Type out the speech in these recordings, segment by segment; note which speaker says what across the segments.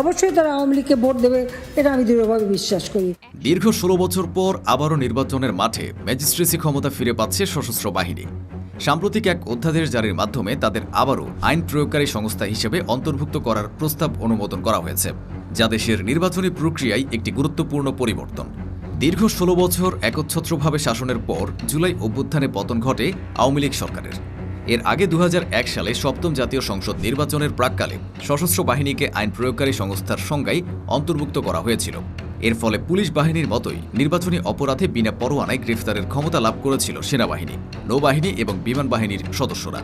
Speaker 1: অবশ্যই তারা আওয়ামী লীগকে ভোট দেবে, এটা আমি দৃঢ়ভাবে বিশ্বাস করি।
Speaker 2: দীর্ঘ ষোলো বছর পর আবারও নির্বাচনের মাঠে ম্যাজিস্ট্রেসি ক্ষমতা ফিরে পাচ্ছে সশস্ত্র বাহিনী। সাম্প্রতিক এক অধ্যাদেশ জারির মাধ্যমে তাদের আবারও আইন প্রয়োগকারী সংস্থা হিসেবে অন্তর্ভুক্ত করার প্রস্তাব অনুমোদন করা হয়েছে, যা দেশের নির্বাচনী প্রক্রিয়ায় একটি গুরুত্বপূর্ণ পরিবর্তন। দীর্ঘ ষোলো বছর একচ্ছত্রভাবে শাসনের পর জুলাই অভ্যুত্থানে পতন ঘটে আওয়ামী লীগ সরকারের। এর আগে দুহাজার এক সালে সপ্তম জাতীয় সংসদ নির্বাচনের প্রাককালে সশস্ত্র বাহিনীকে আইন প্রয়োগকারী সংস্থার সংজ্ঞায় অন্তর্ভুক্ত করা হয়েছিল। এর ফলে পুলিশ বাহিনীর মতোই নির্বাচনী অপরাধে বিনা পরোয়ানায় গ্রেফতারের ক্ষমতা লাভ করেছিল সেনাবাহিনী, নৌবাহিনী এবং বিমান বাহিনীর সদস্যরা।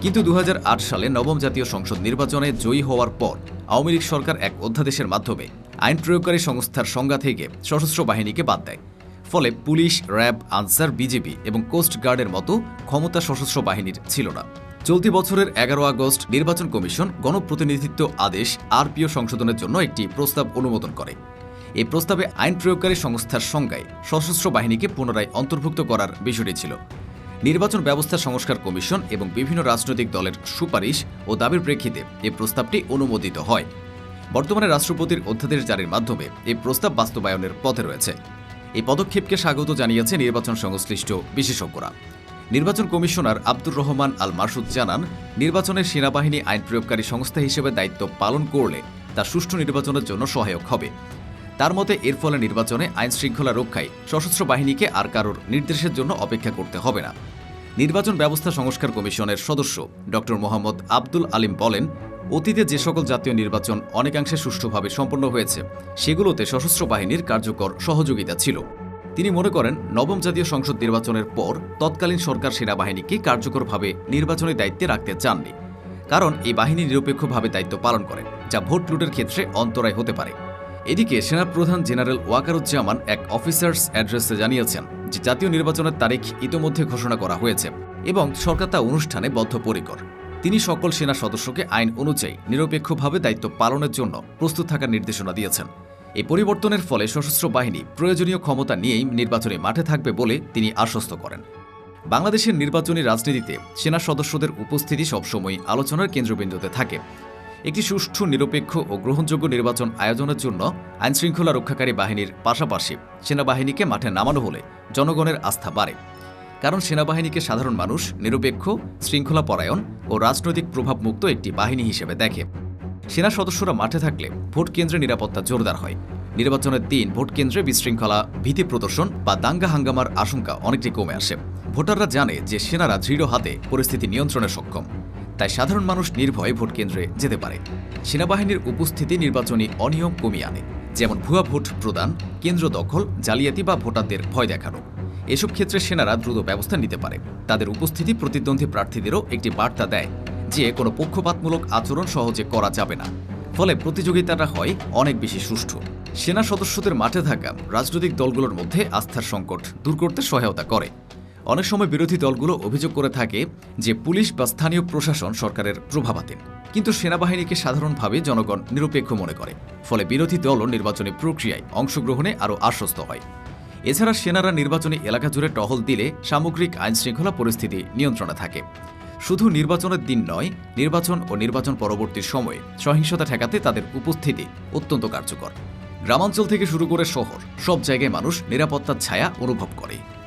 Speaker 2: কিন্তু দুহাজার আট সালে নবম জাতীয় সংসদ নির্বাচনে জয়ী হওয়ার পর আওয়ামী লীগ সরকার এক অধ্যাদেশের মাধ্যমে আইন প্রয়োগকারী সংস্থার সংজ্ঞা থেকে সশস্ত্র বাহিনীকে বাদ দেয়। ফলে পুলিশ, র্যাব, আনসার, বিজেপি এবং কোস্ট গার্ডের মতো ক্ষমতা সশস্ত্র বাহিনীর ছিল না। চলতি বছরের এগারো আগস্ট নির্বাচন কমিশন গণপ্রতিনিধিত্ব আদেশ আরপিও সংশোধনের জন্য একটি প্রস্তাব অনুমোদন করে। এই প্রস্তাবে আইন প্রয়োগকারী সংস্থার সংজ্ঞায় সশস্ত্র বাহিনীকে পুনরায় অন্তর্ভুক্ত করার বিষয়টি ছিল। নির্বাচন ব্যবস্থা সংস্কার কমিশন এবং বিভিন্ন রাজনৈতিক দলের সুপারিশ ও দাবির প্রেক্ষিতে এই প্রস্তাবটি অনুমোদিত হয়। বর্তমানে রাষ্ট্রপতির অধ্যাদেশ জারির মাধ্যমে এই প্রস্তাব বাস্তবায়নের পথে রয়েছে। এই পদক্ষেপকে স্বাগত জানিয়েছে নির্বাচন সংশ্লিষ্ট বিশেষজ্ঞরা। নির্বাচন কমিশনার আব্দুর রহমান আল মাসুদ জানান, নির্বাচনের সেনাবাহিনী আইন প্রয়োগকারী সংস্থা হিসেবে দায়িত্ব পালন করলে তা সুষ্ঠু নির্বাচনের জন্য সহায়ক হবে। তার মতে, এর ফলে নির্বাচনে আইন শৃঙ্খলা রক্ষায় সশস্ত্র বাহিনীকে আর কারোর নির্দেশের জন্য অপেক্ষা করতে হবে না। নির্বাচন ব্যবস্থা সংস্কার কমিশনের সদস্য ড. মোহাম্মদ আব্দুল আলিম বলেন অতীতে যে সকল জাতীয় নির্বাচন অনেকাংশে সুষ্ঠুভাবে সম্পন্ন হয়েছে, সেগুলোতে সশস্ত্র বাহিনীর কার্যকর সহযোগিতা ছিল। তিনি মনে করেন, নবম জাতীয় সংসদ নির্বাচনের পর তৎকালীন সরকার সেনাবাহিনীকে কার্যকরভাবে নির্বাচনী দায়িত্বে রাখতে চাননি, কারণ এই বাহিনী নিরপেক্ষভাবে দায়িত্ব পালন করে, যা ভোট লুটের ক্ষেত্রে অন্তরায় হতে পারে। এদিকে সেনাপ্রধান জেনারেল ওয়াকারুজ্জামান এক অফিসার্স অ্যাড্রেসে জানিয়েছেন যে, জাতীয় নির্বাচনের তারিখ ইতোমধ্যে ঘোষণা করা হয়েছে এবং সরকার তা অনুষ্ঠানে বদ্ধপরিকর। তিনি সকল সেনা সদস্যকে আইন অনুযায়ী নিরপেক্ষভাবে দায়িত্ব পালনের জন্য প্রস্তুত থাকার নির্দেশনা দিয়েছেন। এই পরিবর্তনের ফলে সশস্ত্র বাহিনী প্রয়োজনীয় ক্ষমতা নিয়েই নির্বাচনী মাঠে থাকবে বলে তিনি আশ্বস্ত করেন। বাংলাদেশের নির্বাচনী রাজনীতিতে সেনা সদস্যদের উপস্থিতি সবসময় আলোচনার কেন্দ্রবিন্দুতে থাকে। একটি সুষ্ঠু, নিরপেক্ষ ও গ্রহণযোগ্য নির্বাচন আয়োজনের জন্য আইনশৃঙ্খলা রক্ষাকারী বাহিনীর পাশাপাশি সেনাবাহিনীকে মাঠে নামানো হলে জনগণের আস্থা বাড়ে। কারণ সেনাবাহিনীকে সাধারণ মানুষ, নিরপেক্ষ শৃঙ্খলা পরায়ণ ও রাজনৈতিক প্রভাবমুক্ত একটি বাহিনী হিসেবে দেখে। সেনা সদস্যরা মাঠে থাকলে ভোট কেন্দ্রে নিরাপত্তা জোরদার হয়। নির্বাচনের দিন ভোট কেন্দ্রে বিশৃঙ্খলা, ভীতি প্রদর্শন বা দাঙ্গা হাঙ্গামার আশঙ্কা অনেকটাই কমে আসে। ভোটাররা জানে যে সেনারা দৃঢ় হাতে পরিস্থিতি নিয়ন্ত্রণে সক্ষম, তাই সাধারণ মানুষ নির্ভয়ে ভোট কেন্দ্রে যেতে পারে। সেনাবাহিনীর উপস্থিতি নির্বাচনী অনিয়ম কমিয়ে আনে, যেমন ভুয়া ভোট প্রদান, কেন্দ্র দখল, জালিয়াতি বা ভোটারদের ভয় দেখানো। এসব ক্ষেত্রে সেনারা দ্রুত ব্যবস্থা নিতে পারে। তাদের উপস্থিতি প্রতিদ্বন্দ্বী প্রার্থীদেরও একটি বার্তা দেয় যে, কোনো পক্ষপাতমূলক আচরণ সহজে করা যাবে না। ফলে প্রতিযোগিতাটা হয় অনেক বেশি সুষ্ঠু। সেনা সদস্যদের মাঠে থাকা রাজনৈতিক দলগুলোর মধ্যে আস্থার সংকট দূর করতে সহায়তা করে। অনেক সময় বিরোধী দলগুলো অভিযোগ করে থাকে যে, পুলিশ বা স্থানীয় প্রশাসন সরকারের প্রভাবাধীন কিন্তু সেনাবাহিনীকে সাধারণভাবে জনগণ নিরপেক্ষ মনে করে। ফলে বিরোধী দলও নির্বাচনী প্রক্রিয়ায় অংশগ্রহণে আরও আশ্বস্ত হয়। এছাড়া সেনারা নির্বাচনী এলাকা জুড়ে টহল দিলে সামগ্রিক আইনশৃঙ্খলা পরিস্থিতি নিয়ন্ত্রণে থাকে। শুধু নির্বাচনের দিন নয়, নির্বাচন ও নির্বাচন পরবর্তী সময়ে সহিংসতা ঠেকাতে তাদের উপস্থিতি অত্যন্ত কার্যকর। গ্রামাঞ্চল থেকে শুরু করে শহর, সব জায়গায় মানুষ নিরাপত্তার ছায়া অনুভব করে।